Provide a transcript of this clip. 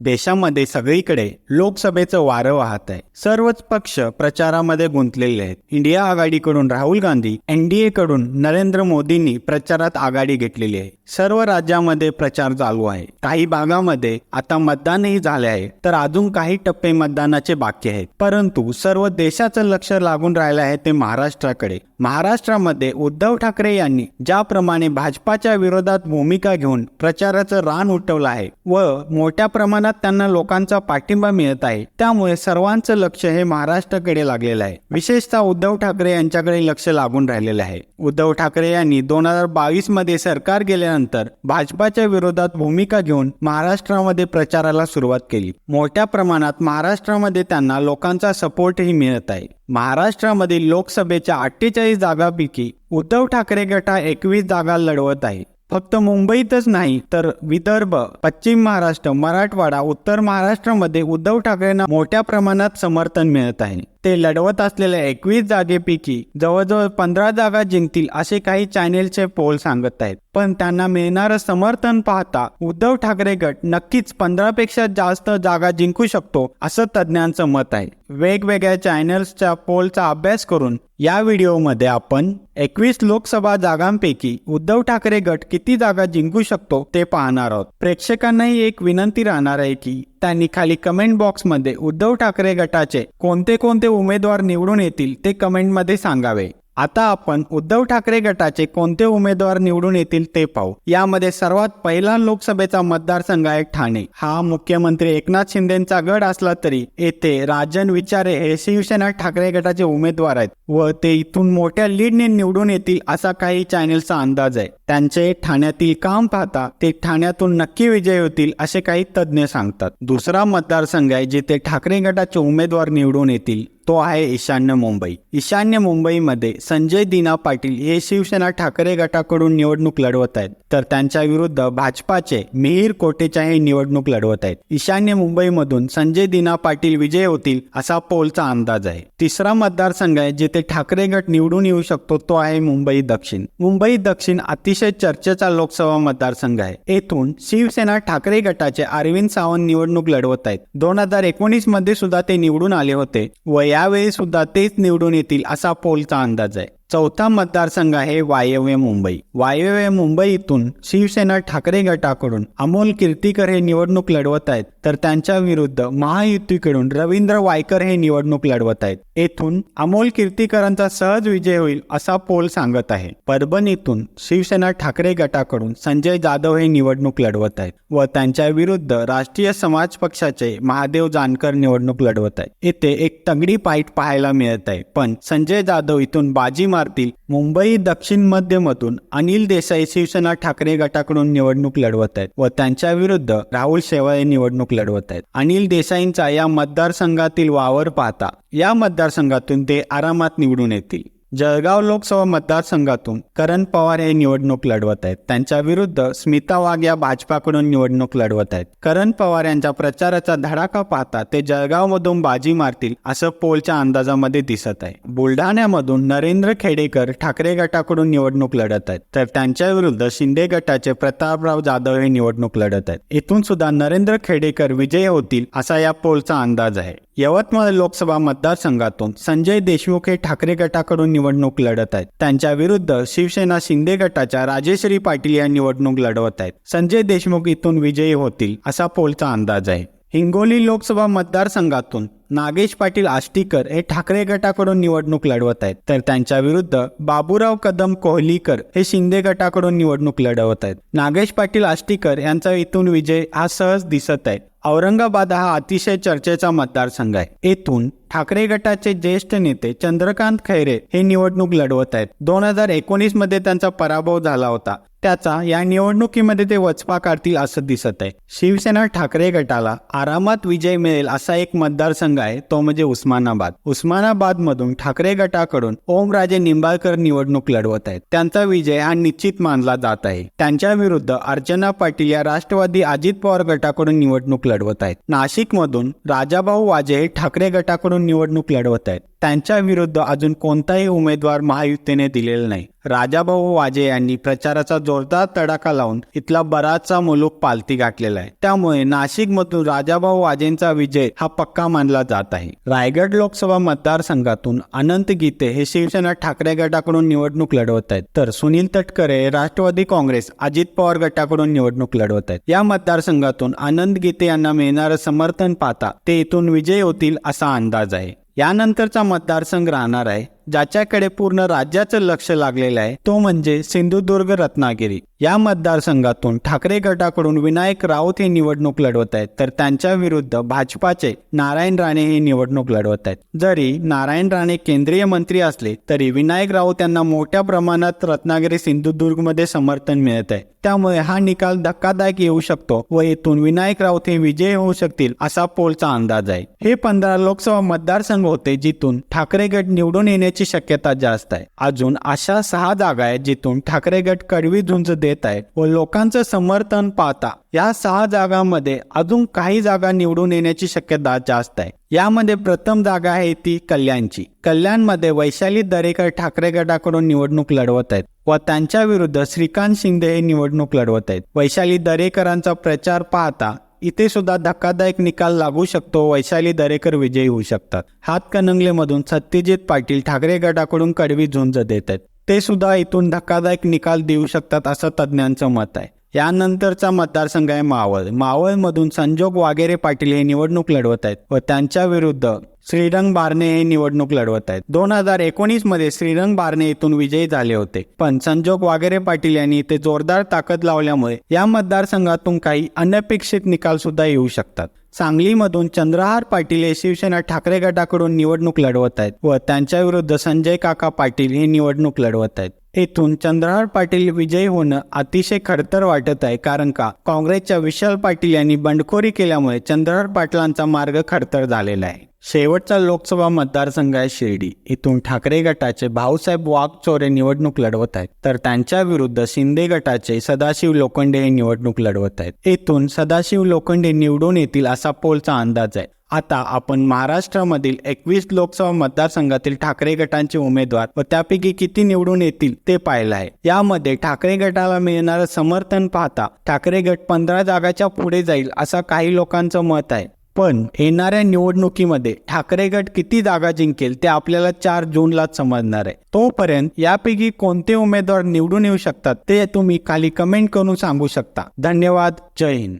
देशामध्ये सगळीकडे लोकसभेचं वारं वाहत आहे. सर्वच पक्ष प्रचारामध्ये गुंतलेले आहेत. इंडिया आघाडीकडून राहुल गांधी एनडीए कडून नरेंद्र मोदींनी प्रचारात आघाडी घेतलेली आहे. सर्व राज्यामध्ये प्रचार चालू आहे. काही भागामध्ये आता मतदानही झाले आहे. तर अजून काही टप्पे मतदानाचे बाकी आहेत. परंतु सर्व देशाचं लक्ष लागून राहिलं आहे ते महाराष्ट्राकडे. महाराष्ट्रामध्ये उद्धव ठाकरे यांनी ज्याप्रमाणे भाजपाच्या विरोधात भूमिका घेऊन प्रचाराचं रान उठवलं आहे व मोठ्या प्रमाणात त्यांना लोकांचा पाठिंबा मिळत आहे. त्यामुळे सर्वांचं लक्ष हे महाराष्ट्राकडे लागलेलं आहे. विशेषतः उद्धव ठाकरे यांच्याकडे लक्ष लागून राहिलेलं आहे. उद्धव ठाकरे यांनी दोन हजार बावीसमध्ये सरकार गेल्यानंतर भाजपाच्या विरोधात भूमिका घेऊन महाराष्ट्रामध्ये प्रचाराला सुरुवात केली. मोठ्या प्रमाणात महाराष्ट्रामध्ये त्यांना लोकांचा सपोर्टही मिळत आहे. महाराष्ट्रामधील लोकसभेच्या अठ्ठेचाळीस जागांपैकी उद्धव ठाकरे गटा एकवीस जागा लढवत आहे. फक्त मुंबईतच नाही तर विदर्भ पश्चिम महाराष्ट्र मराठवाडा उत्तर महाराष्ट्रामध्ये उद्धव ठाकरेंना मोठ्या प्रमाणात समर्थन मिळत आहे. ते लढवत असलेल्या एकवीस जागेपैकी जवळजवळ पंधरा जागा जिंकतील असे काही चॅनेलचे पोल सांगत आहेत. पण त्यांना मिळणारं समर्थन पाहता उद्धव ठाकरे गट नक्कीच पंधरापेक्षा जास्त जागा जिंकू शकतो असं तज्ज्ञांचं मत आहे. वेगवेगळ्या चॅनल्सच्या पोलचा अभ्यास करून या व्हिडिओमध्ये आपण एकवीस लोकसभा जागांपैकी उद्धव ठाकरे गट किती जागा जिंकू शकतो ते पाहणार आहोत. प्रेक्षकांनाही एक विनंती राहणार आहे की त्यांनी खाली कमेंट बॉक्समध्ये उद्धव ठाकरे गटाचे कोणते कोणते उमेदवार निवडून येतील ते कमेंटमध्ये सांगावे. आता आपण उद्धव ठाकरे गटाचे कोणते उमेदवार निवडून येतील ते पाहू. यामध्ये सर्वात पहिला लोकसभेचा मतदारसंघ आहे ठाणे. हा मुख्यमंत्री एकनाथ शिंदेचा गड असला तरी येथे राजन विचारे हे शिवसेना ठाकरे गटाचे उमेदवार आहेत व ते इथून मोठ्या लीडने निवडून येतील असा काही चॅनेलचा अंदाज आहे. त्यांचे ठाण्यातील काम पाहता ते ठाण्यातून नक्की विजय होतील असे काही तज्ज्ञ सांगतात. दुसरा मतदारसंघ आहे जिथे ठाकरे गटाचे उमेदवार निवडून येतील. तो आहे ईशान्य मुंबई. ईशान्य मुंबईमध्ये संजय दिना पाटील हे शिवसेना ठाकरे गटाकडून निवडणूक लढवत आहेत. तर त्यांच्या विरुद्ध भाजपाचे मिहीर कोटेचा हे निवडणूक लढवत आहेत. ईशान्य मुंबईमधून संजय दिना पाटील विजय होतील असा पोलचा अंदाज आहे. तिसरा मतदारसंघ आहे जिथे ठाकरे गट निवडून येऊ शकतो तो आहे मुंबई दक्षिण. मुंबई दक्षिण अतिशय चर्चेचा लोकसभा मतदारसंघ आहे. येथून शिवसेना ठाकरे गटाचे अरविंद सावंत निवडणूक लढवत आहेत. दोन हजार एकोणीसमध्ये सुद्धा ते निवडून आले होते. व यावेळी सुद्धा तेच निवडून येतील असा पोलचा अंदाज आहे. चौथा मतदारसंघ आहे वायव्य मुंबई. वायव्य मुंबईतून शिवसेना ठाकरे गटाकडून अमोल कीर्तीकर हे निवडणूक लढवत आहेत. तर त्यांच्या विरुद्ध महायुतीकडून रवींद्र वायकर हे निवडणूक लढवत आहेत. येथून अमोल कीर्तीकरांचा सहज विजय होईल असा पोल सांगत आहे. परभणीतून शिवसेना ठाकरे गटाकडून संजय जाधव हे निवडणूक लढवत आहेत व त्यांच्या विरुद्ध राष्ट्रीय समाज पक्षाचे महादेव जानकर निवडणूक लढवत आहेत. येथे एक तगडी पाईट पाहायला मिळत आहे. पण संजय जाधव इथून बाजी मारतील. मुंबई दक्षिण मध्यमधून अनिल देसाई शिवसेना ठाकरे गटाकडून निवडणूक लढवत आहेत व त्यांच्या विरुद्ध राहुल शेवाळे निवडणूक लढवत आहेत. अनिल देसाईंचा या मतदारसंघातील वावर पाहता या मतदारसंघातून ते आरामात निवडून येतील. जळगाव लोकसभा मतदारसंघातून करण पवार हे निवडणूक लढवत आहेत. त्यांच्या विरुद्ध स्मिता वाघ या भाजपाकडून निवडणूक लढवत आहेत. करण पवार यांच्या प्रचाराचा धडाका पाहता ते जळगावमधून बाजी मारतील असं पोलच्या अंदाजामध्ये दिसत आहे. बुलढाण्यामधून नरेंद्र खेडेकर ठाकरे गटाकडून निवडणूक लढत आहेत. तर त्यांच्या विरुद्ध शिंदे गटाचे प्रतापराव जाधव हे निवडणूक लढत आहेत. इथून सुद्धा नरेंद्र खेडेकर विजय होतील असा या पोलचा अंदाज आहे. यवतमाळ लोकसभा मतदारसंघातून संजय देशमुख हे ठाकरे गटाकडून निवडणूक लढत आहेत. त्यांच्या विरुद्ध शिवसेना शिंदे गटाच्या राजेश्री पाटील या निवडणूक लढवत आहेत. संजय देशमुख इथून विजयी होतील असा पोलचा अंदाज आहे. हिंगोली लोकसभा मतदारसंघातून नागेश पाटील आष्टीकर हे ठाकरे गटाकडून निवडणूक लढवत आहेत. तर त्यांच्या विरुद्ध बाबूराव कदम कोहलीकर हे शिंदे गटाकडून निवडणूक लढवत आहेत. नागेश पाटील आष्टीकर यांचा इथून विजय हा सहज दिसत आहे. औरंगाबाद हा अतिशय चर्चेचा मतदारसंघ आहे. येथून ठाकरे गटाचे ज्येष्ठ नेते चंद्रकांत खैरे हे निवडणूक लढवत आहेत. दोन हजार एकोणीसमध्ये त्यांचा पराभव झाला होता. त्याचा या निवडणुकीमध्ये ते वचपा काढतील असं दिसत आहे. शिवसेना ठाकरे गटाला आरामात विजय मिळेल असा एक मतदारसंघ आहे तो म्हणजे उस्मानाबाद. उस्मानाबाद मधून ठाकरे गटाकडून ओमराजे निंबाळकर निवडणूक लढवत आहेत. त्यांचा विजय हा निश्चित मानला जात आहे. त्यांच्या विरुद्ध अर्चना पाटील या राष्ट्रवादी अजित पवार गटाकडून निवडणूक लढवत आहेत. नाशिक मधून राजाभाऊ वाजे हे ठाकरे गटाकडून निवडणूक लढवत आहेत. त्यांच्या विरुद्ध अजून कोणताही उमेदवार महायुतीने दिलेला नाही. राजाभाऊ वाजे यांनी प्रचाराचा जोरदार तडाखा लावून इथला बराचसा मुलूक पालती गाठलेला आहे. त्यामुळे नाशिक मधून राजाभाऊ वाजेंचा विजय हा पक्का मानला जात आहे. रायगड लोकसभा मतदारसंघातून अनंत गीते हे शिवसेना ठाकरे गटाकडून निवडणूक लढवत आहेत. तर सुनील तटकरे राष्ट्रवादी काँग्रेस अजित पवार गटाकडून निवडणूक लढवत आहेत. या मतदारसंघातून आनंद गीते यांना मिळणारं समर्थन पाहता ते इथून विजय होतील असा अंदाज आहे. यानंतरचा मतदारसंघ राहणार आहे. ज्याच्याकडे पूर्ण राज्याचं लक्ष लागलेलं आहे तो म्हणजे सिंधुदुर्ग रत्नागिरी. या मतदारसंघातून ठाकरे गटाकडून विनायक राऊत हे निवडणूक लढवत आहेत. तर त्यांच्या विरुद्ध भाजपाचे नारायण राणे हे निवडणूक लढवत आहेत. जरी नारायण राणे केंद्रीय मंत्री असले तरी विनायक राऊत यांना मोठ्या प्रमाणात रत्नागिरी सिंधुदुर्गमध्ये समर्थन मिळत आहे. त्यामुळे हा निकाल धक्कादायक येऊ शकतो व येथून विनायक राऊत हे विजयी होऊ शकतील असा पोलचा अंदाज आहे. हे पंधरा लोकसभा मतदारसंघ होते जिथून ठाकरे गट निवडून येण्याची शक्यता जास्त आहे. अजून अशा सहा जागा आहेत जिथून ठाकरे गट कडवी झुंज देत आहेत व लोकांचं समर्थन पाहता या सहा जागांमध्ये अजून काही जागा निवडून येण्याची शक्यता जास्त आहे. यामध्ये प्रथम जागा आहे ती कल्याणची. कल्याणमध्ये वैशाली दरेकर ठाकरे गटाकडून निवडणूक लढवत आहेत व त्यांच्या विरुद्ध श्रीकांत शिंदे हे निवडणूक लढवत आहेत. वैशाली दरेकरांचा प्रचार पाहता इथे सुद्धा धक्कादायक निकाल लागू शकतो वैशाली दरेकर विजयी होऊ शकतात. हातकणंगलेमधून सत्यजित पाटील ठाकरे गटाकडून कडवी झुंज देत आहेत. ते सुद्धा इथून धक्कादायक निकाल देऊ शकतात असं तज्ज्ञांचं मत आहे. यानंतरचा मतदारसंघ आहे मावळ. मावळमधून संजोग वागेरे पाटील हे निवडणूक लढवत आहेत व त्यांच्या विरुद्ध श्रीरंग बारणे हे निवडणूक लढवत आहेत. दोन हजार एकोणीसमध्ये श्रीरंग बारणे येथून विजयी झाले होते. पण संजोग वागेरे पाटील यांनी इथे जोरदार ताकद लावल्यामुळे या मतदारसंघातून काही अनपेक्षित निकाल सुद्धा येऊ शकतात. सांगलीमधून चंद्रहार पाटील हे शिवसेना ठाकरे गटाकडून निवडणूक लढवत आहेत व त्यांच्या विरुद्ध संजय काका पाटील हे निवडणूक लढवत आहेत. येथून चंद्रहार पाटील विजयी होणं अतिशय खडतर वाटत आहे कारण का? काँग्रेसच्या विशाल पाटील यांनी बंडखोरी केल्यामुळे चंद्रहार पाटलांचा मार्ग खडतर झालेला आहे. शेवटचा लोकसभा मतदारसंघ आहे शिर्डी. इथून ठाकरे गटाचे भाऊसाहेब वाघचोरे निवडणूक लढवत आहेत. तर त्यांच्या विरुद्ध शिंदे गटाचे सदाशिव लोखंडे हे निवडणूक लढवत आहेत. येथून सदाशिव लोखंडे निवडून येतील असा पोलचा अंदाज आहे. आता आपण महाराष्ट्रामधील एकवीस लोकसभा मतदारसंघातील ठाकरे गटांचे उमेदवार व त्यापैकी किती निवडून येतील ते पाहिलं आहे. यामध्ये ठाकरे गटाला मिळणारं समर्थन पाहता ठाकरे गट पंधरा जागाच्या पुढे जाईल असं काही लोकांचं मत आहे. पण येणाऱ्या निवडणुकीमध्ये ठाकरे गट किती जागा जिंकेल ते आपल्याला चार जूनलाच समजणार आहे. तोपर्यंत यापैकी कोणते उमेदवार निवडून येऊ शकतात ते तुम्ही खाली कमेंट करून सांगू शकता. धन्यवाद. जय हिंद.